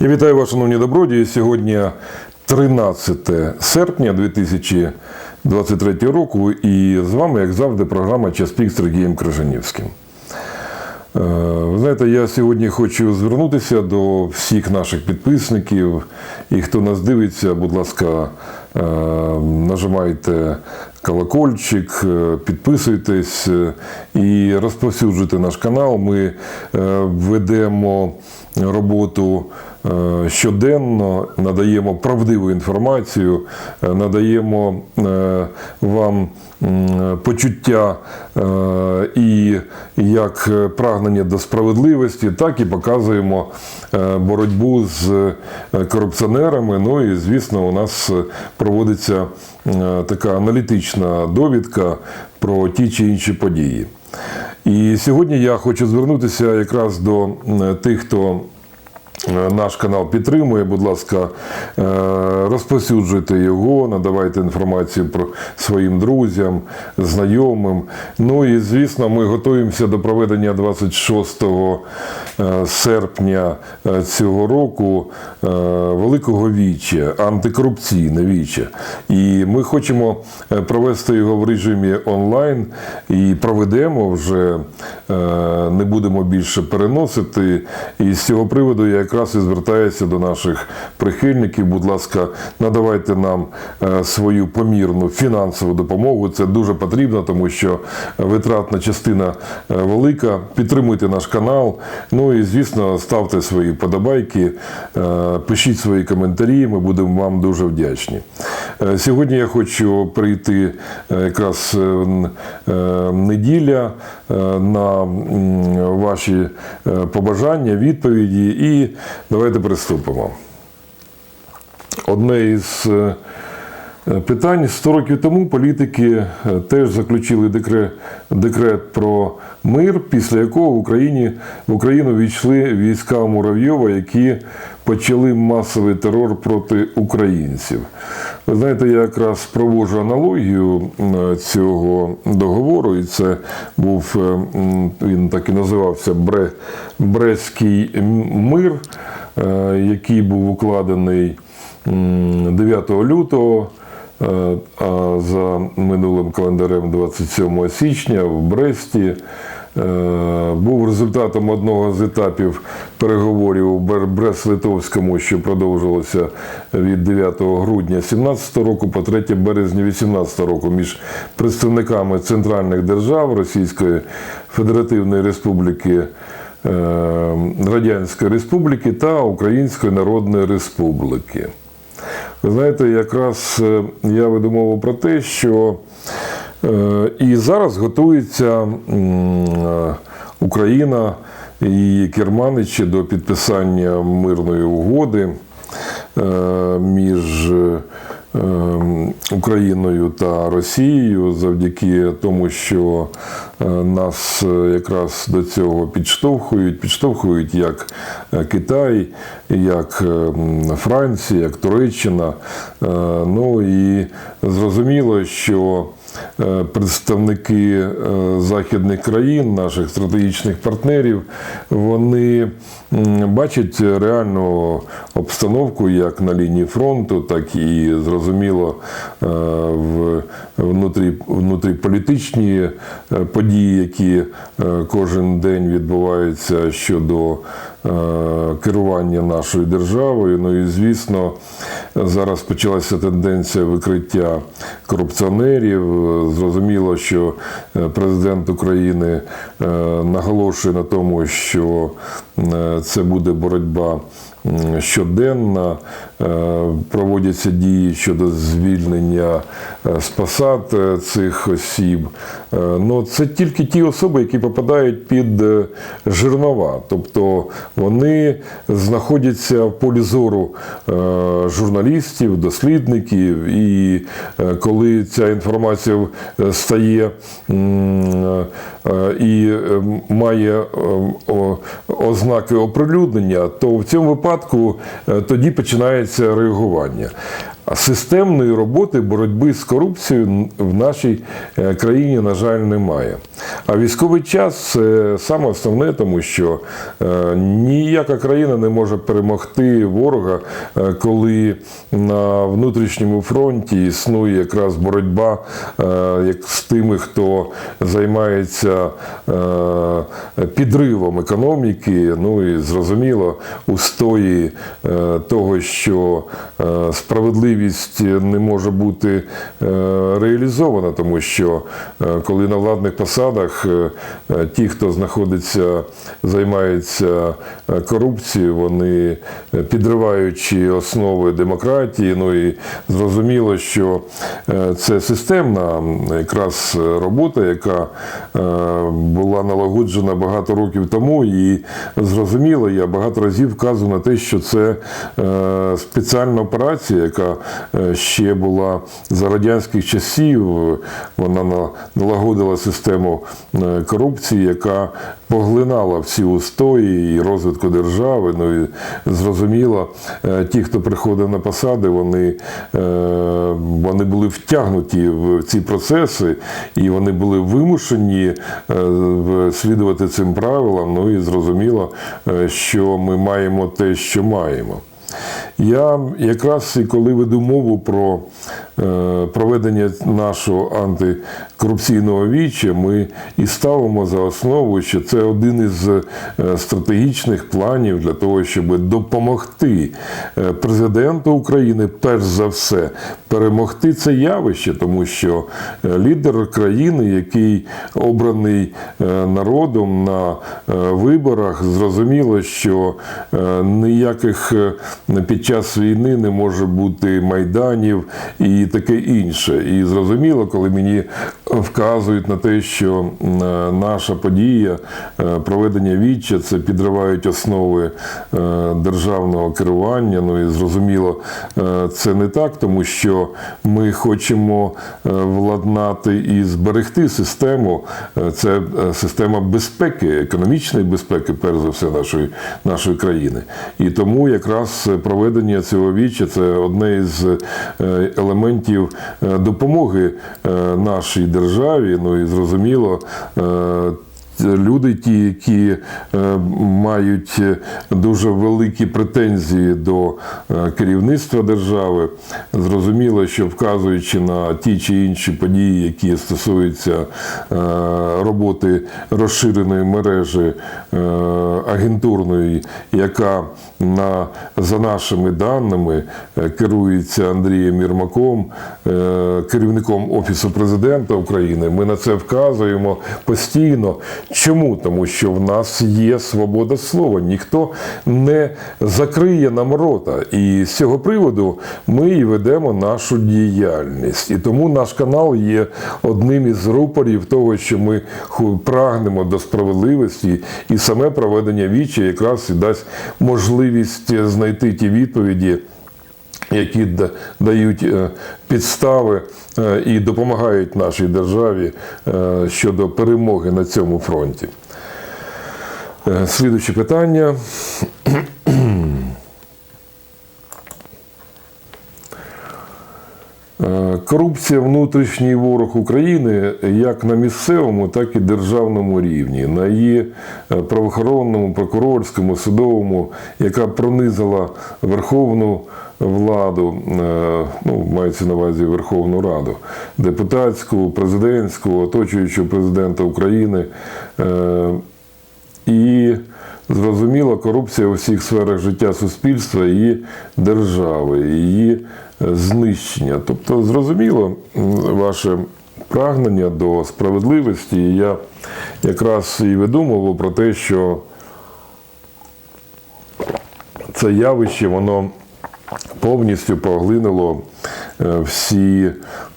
Я вітаю вас, шановні добродії. Сьогодні 13 серпня 2023 року, і з вами, як завжди, програма Час пік з Сергієм Крижанівським. Е, Ви знаєте, я сьогодні хочу звернутися до всіх наших підписників. І хто нас дивиться, будь ласка, е, нажимайте колокольчик, е, підписуйтесь і розповсюджуйте наш канал. Ми ведемо роботу щоденно, надаємо правдиву інформацію, е, надаємо е, вам почуття е, і як прагнення до справедливості, так і показуємо е, боротьбу з е, корупціонерами. Ну і звісно, у нас проводиться е, така аналітична довідка про ті чи інші події. І сьогодні я хочу звернутися якраз до тих, хто е, наш канал підтримує. Будь ласка, е, розповсюджуйте його, надавайте інформацію про своїм друзям, знайомим. Ну і звісно, ми готуємося до проведення 26 е, серпня е, цього року е, великого віча, антикорупційне віче. І ми хочемо е, провести його в режимі онлайн і проведемо вже е, не будемо більше переносити. І з цього приводу я і звертаюся до наших прихильників. Будь ласка, надавайте нам е, свою помірну фінансову допомогу. Це дуже потрібно, тому що витратна частина е, велика. Підтримуйте наш канал. Ну і звісно, ставте свої подобайки, е, пишіть свої коментарі. Ми будемо вам дуже вдячні. Сьогодні я хочу прийти якраз неділя на ваші побажання, відповіді, і давайте приступимо. Одне із е, питань 100 років тому політики е, теж заключили декрет, декрет про мир, після якого в Україні в Україну війшли війська Муравйова, які почали масовий терор проти українців. Ви знаєте, я якраз проводжу аналогію цього договору, і це був е, він так і називався Бре, Брестський мир, е, який був укладений 9 лютого. Е, А за минулим календарем 27 січня в Бресті е, був результатом одного з етапів переговорів у Брест-Литовському, що продовжилося від 9 грудня 2017 року по 3 березня 2018 року між представниками центральних держав Російської Федеративної Республіки. е, Радянської Республіки та Української Народної Республіки. Знаєте, якраз е, я веду мову про те, що е, і зараз готується е, Україна і Керманичі до підписання мирної угоди між Україною та Росією завдяки тому, що е, нас е, якраз до цього підштовхують, підштовхують як е, Китай, як е, Франція, як Туреччина. Ну і зрозуміло, що представники е, західних країн, наших стратегічних партнерів, вони бачать реальну обстановку як на лінії фронту, так і зрозуміло е, в внутрі, внутріполітичні е, події, які е, кожен день відбуваються щодо е, керування нашою державою. Ну і звісно, зараз почалася тенденція викриття корупціонерів. Зрозуміло, що е, президент України е, наголошує на тому, що е, це буде боротьба е, проводяться дії щодо звільнення е, з посад е, цих осіб. Е, Ну, це тільки ті особи, які попадають під е, жернова, тобто вони знаходяться в полі зору е, журналістів, дослідників, і коли ця інформація стає і має ознаки оприлюднення, то в цьому випадку тоді починається реагування. Системної роботи боротьби з корупцією в нашій е, країні, на жаль, немає. А військовий час саме основне, тому що е, ніяка країна не може перемогти ворога, е, коли на внутрішньому фронті існує якраз боротьба е, як з тими, хто займається підривом економіки. Ну і зрозуміло, устої того, що справедливість не може бути реалізована, тому що коли на владних посадах е, е, ті, хто знаходиться, займаються е, корупцією, вони підриваючи основи демократії, ну і зрозуміло, що це системна якраз робота, яка була налагоджена багато років тому, і зрозуміло, я багато разів вказую на те, що це спеціальна операція, яка ще була за радянських часів. Вона налагодила систему корупції, яка поглинала всі устої і розвитку держави. Ну і зрозуміло, е, ті, хто приходив на посади, вони, е, вони були втягнуті в ці процеси, і вони були вимушені е, слідувати цим правилам. Ну і зрозуміло, е, що ми маємо те, що маємо. Я якраз і коли веду мову про е, проведення нашого антикорупційного віча, ми і ставимо за основу, що це один із е, стратегічних планів для того, щоб допомогти е, президенту України, перш за все, перемогти це явище, тому що лідер країни, який обраний народом на виборах, зрозуміло, що ніяких е, час війни не може бути майданів і таке інше. І зрозуміло, коли мені вказують на те, що е, наша подія е, проведення віччя це підривають основи е, державного керування. Ну і зрозуміло, це не так, тому що ми хочемо владнати і зберегти систему. Це система безпеки, економічної безпеки, перш за все, нашої, нашої країни. І тому якраз проведення цього віччя це одне із е, елементів е, допомоги е, нашій державі. Ну і зрозуміло. Люди, ті, які мають дуже великі претензії до керівництва держави, зрозуміло, що вказуючи на ті чи інші події, які стосуються роботи розширеної мережі агентурної, яка на, за нашими даними е, керується Андрієм Єрмаком, е, керівником Офісу президента України. Ми на це вказуємо постійно. Чому? Тому що в нас є свобода слова, ніхто не закриє нам рота. І з цього приводу ми і ведемо нашу діяльність. І тому наш канал є одним із рупорів того, що ми прагнемо до справедливості, і саме проведення вічі якраз і дасть можливість знайти ті відповіді які дають е, підстави е, і допомагають нашій державі е, щодо перемоги на цьому фронті. Слідуюче питання. Корупція внутрішній ворог України як на місцевому, так і державному рівні, на її е, правоохоронному, прокурорському, судовому, яка пронизила Верховну владу, е, ну, мається на увазі Верховну Раду, депутатську, президентську, оточуючого президента України. Е, І зрозуміло, корупція у всіх сферах життя суспільства і держави, її е, знищення. Тобто, зрозуміло ваше прагнення до справедливості. І я якраз і веду мову про те, що це явище, воно повністю поглинуло е, всі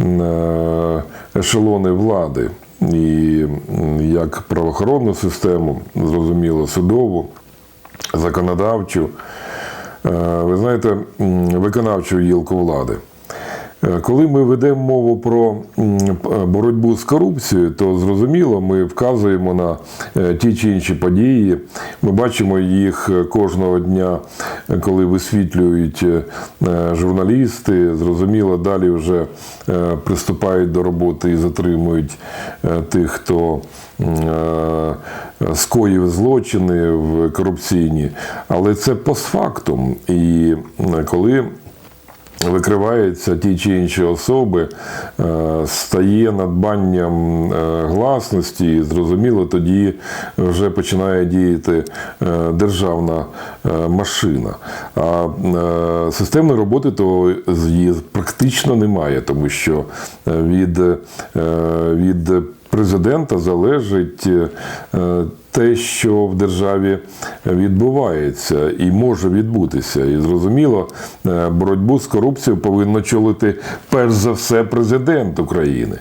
е, ешелони влади. І як правоохоронну систему, зрозуміло, судову, законодавчу, е, ви знаєте, виконавчу гілку влади. Е, Коли ми ведемо мову про боротьбу з корупцією, то зрозуміло, ми вказуємо на е, ті чи інші події. Ми бачимо їх е, кожного дня, е, коли висвітлюють е, е, журналісти. Зрозуміло, далі вже е, приступають до роботи і затримують е, тих, хто е, скоїв злочини в корупційні. Але це постфактум. І коли викриваються ті чи інші особи, е, стає надбанням е, гласності, і зрозуміло, тоді вже починає діяти е, державна машина. А системної роботи то практично немає, тому що від, від президента залежить е, те, що в державі відбувається і може відбутися. І зрозуміло, е, боротьбу з корупцією повинно чолити перш за все президент України.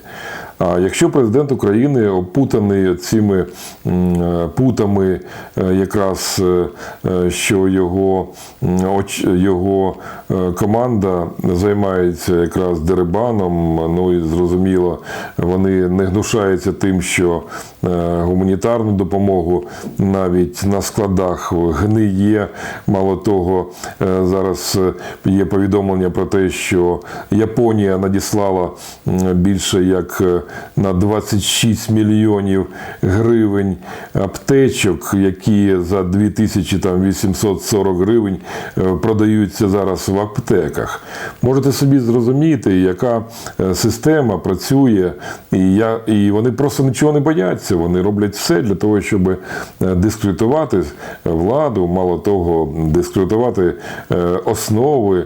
Якщо президент України опутаний цими путами, е, якраз е, е, що його, його команда займається якраз дерибаном, ну і зрозуміло, вони не гнушаються тим, що гуманітарну допомогу навіть на складах гниє. Мало того, зараз є повідомлення про те, що Японія надіслала більше як на 26 мільйонів гривень аптечок, які за 2840 гривень е, продаються зараз в аптеках. Можете собі зрозуміти, яка е, система працює, і, я, і вони просто нічого не бояться. Вони роблять все для того, щоб е, дискредитувати владу, мало того, дискредитувати основи.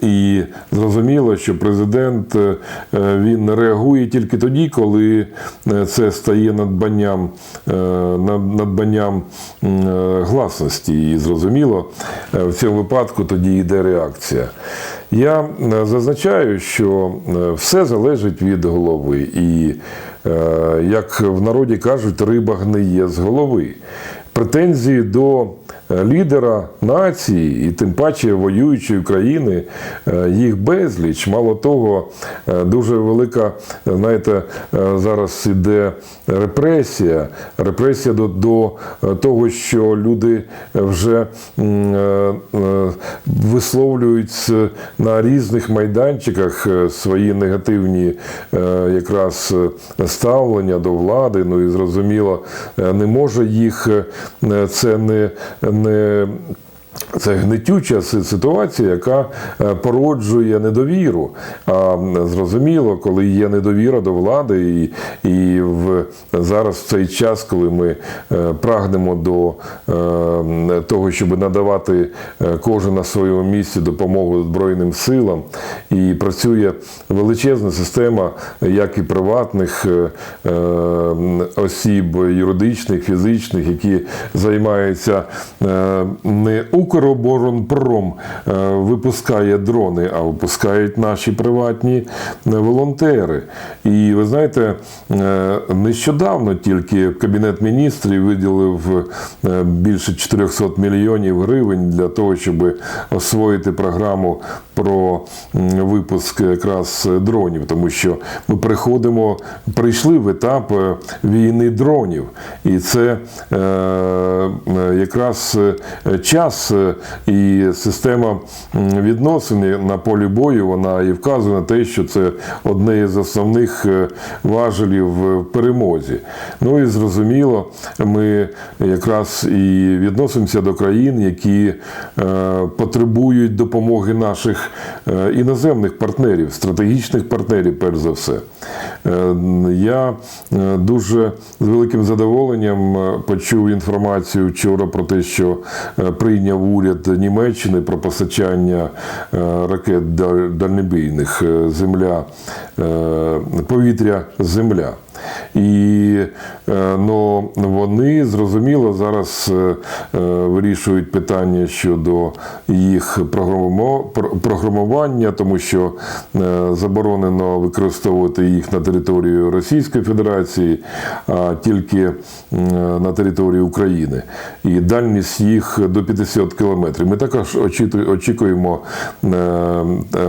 І зрозуміло, що президент він реагує тільки тоді, коли е, це стає надбанням, е, надбанням е, гласності. І зрозуміло, в цьому випадку тоді йде реакція. Я зазначаю, що все залежить від голови. І, як в народі кажуть, риба гниє з голови. Претензії до лідера нації і тим паче воюючої країни, е, їх безліч. Мало того, е, дуже велика, е, знаєте, е, зараз іде репресія. Репресія до, до е, того, що люди вже е, е, висловлюють на різних майданчиках е, свої негативні е, якраз е, ставлення до влади. Ну і зрозуміло, е, не може їх е, це не, не це гнетюча ситуація, яка е, породжує недовіру. А зрозуміло, коли є недовіра до влади, і, і в, зараз в цей час, коли ми е, прагнемо до е, того, щоб надавати кожен на своєму місці допомогу Збройним силам, і працює величезна система, як і приватних осіб, юридичних, фізичних, які займаються не Укроборонпром е, випускає дрони, а випускають наші приватні е, волонтери. І ви знаєте, е, нещодавно тільки Кабінет міністрів виділив більше 400 мільйонів гривень для того, щоб освоїти програму про випуск якраз дронів, тому що ми приходимо, прийшли в етап війни дронів, і це якраз е, час е, і система відносин на полі бою. Вона і вказує на те, що це одне із основних е, важелів в перемозі. Ну і зрозуміло, ми якраз і відносимося до країн, які е, потребують допомоги наших е, іноземних партнерів, стратегічних партнерів, перш за все. Е, Я е, дуже з великим задоволенням е, почув інформацію вчора про те, що е, прийняв уряд Німеччини про постачання е, ракет даль- дальнобійних е, земля, повітря, земля. І но вони зрозуміло зараз е, е, вирішують питання щодо їх програмування, тому що заборонено використовувати їх на території Російської Федерації, а тільки на території України. І дальність їх до 50 кілометрів. Ми також очікуємо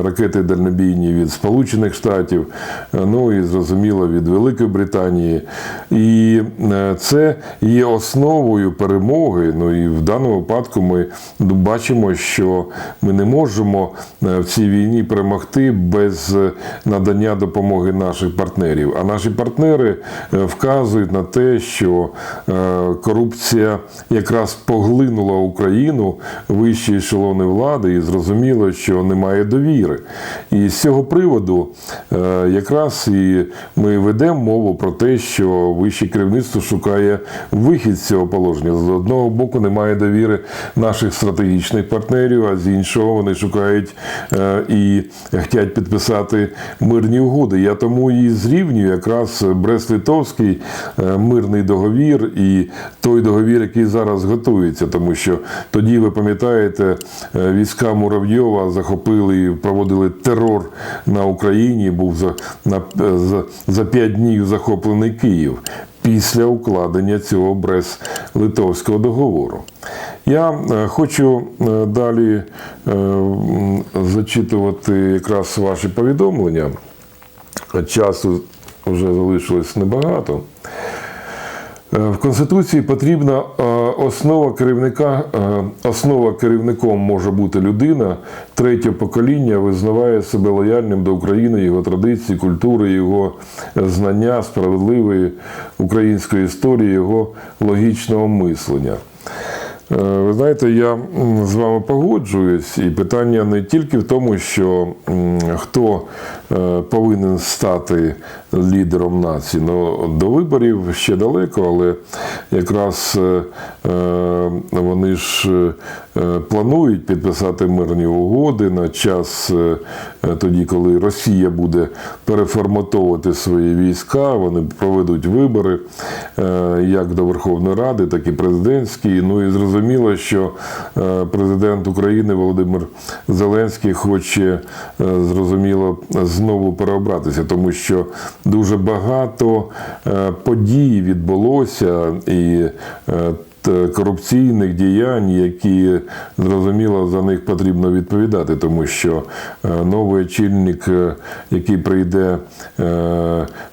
ракети дальнобійні від Сполучених Штатів, ну і зрозуміло від Великої Британії. І е, це є основою перемоги. Ну і в даному випадку ми бачимо, що ми не можемо е, в цій війні перемогти без е, надання допомоги наших партнерів. А наші партнери вказують на те, що корупція якраз поглинула Україну вищі ешелони влади, і зрозуміло, що немає довіри. І з цього приводу якраз і ми ведемо мову про те, що вище керівництво шукає вихід з цього положення. З одного боку немає довіри наших стратегічних партнерів, а з іншого вони шукають е, і хочуть підписати мирні угоди. Я тому і зрівнюю якраз Брест-Литовський е, мирний договір і той договір, який зараз готується, тому що тоді ви пам'ятаєте, е, війська Муравйова захопили і проводили терор на Україні. Був за на за, за днів захоплений Київ після укладення цього Брест-Литовського договору. Я е, хочу е, далі е, зачитувати якраз ваші повідомлення. Часу вже залишилось небагато. Е, В Конституції потрібна е, основа керівника. е, Основа керівником може бути людина третє покоління визнаває себе лояльним до України, його традицій, культури, його знання, справедливої української історії, його логічного мислення. Ви знаєте, я з вами погоджуюсь, і питання не тільки в тому, що хто повинен стати лідером нації. Ну, до виборів ще далеко, але якраз е, е, вони ж е, планують підписати мирні угоди на час е, тоді, коли Росія буде переформатовувати свої війська, вони проведуть вибори е, як до Верховної Ради, так і президентські. Ну і зрозуміло, що е, президент України Володимир Зеленський хоче е, зрозуміло знову переобратися, тому що дуже багато е, подій відбулося і е, корупційних діянь, які зрозуміло за них потрібно відповідати, тому що е, новий очільник, е, який прийде е,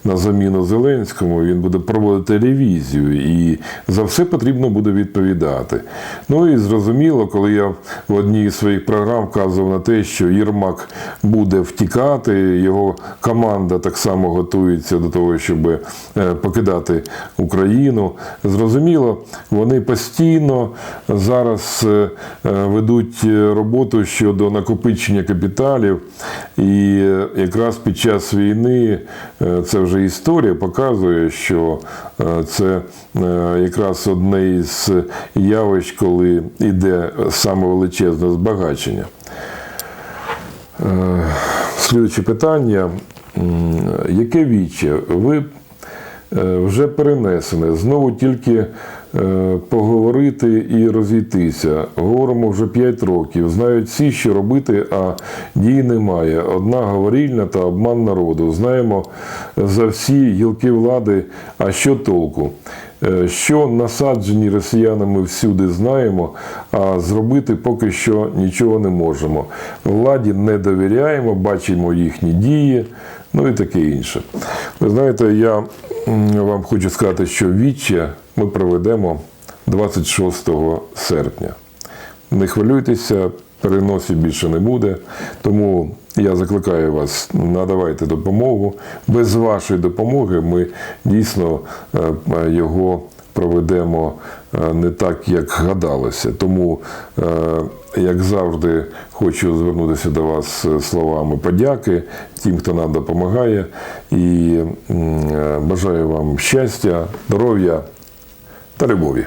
на заміну Зеленському, він буде проводити ревізію, і за все потрібно буде відповідати. Ну і зрозуміло, коли я в одній з своїх програм вказував на те, що Єрмак буде втікати, його команда так само готується до того, щоб е, покидати Україну. Зрозуміло, вони постійно зараз е, е, ведуть роботу щодо накопичення капіталів, і е, якраз під час війни е, це вже історія показує, що е, це е, якраз одне із явищ, коли йде саме величезне збагачення. Е, Слідуюче питання. Яке віче? Ви е, вже перенесене. Знову тільки е, поговорити і розійтися. Говоримо вже 5 років. Знають всі, що робити, а дій немає. Одна говорільня та обман народу. Знаємо за всі гілки влади, а що толку? Е, Що насаджені росіянами всюди знаємо, а зробити поки що нічого не можемо. Владі не довіряємо, бачимо їхні дії, ну і таке інше. Ви знаєте, я вам хочу сказати, що віче ми проведемо 26 серпня. Не хвилюйтеся, переносів більше не буде. Тому я закликаю вас, надавайте допомогу. Без вашої допомоги ми дійсно е, його проведемо е, не так, як гадалося. Тому, е, як завжди, хочу звернутися до вас словами подяки тим, хто нам допомагає. І бажаю вам щастя, здоров'я та любові.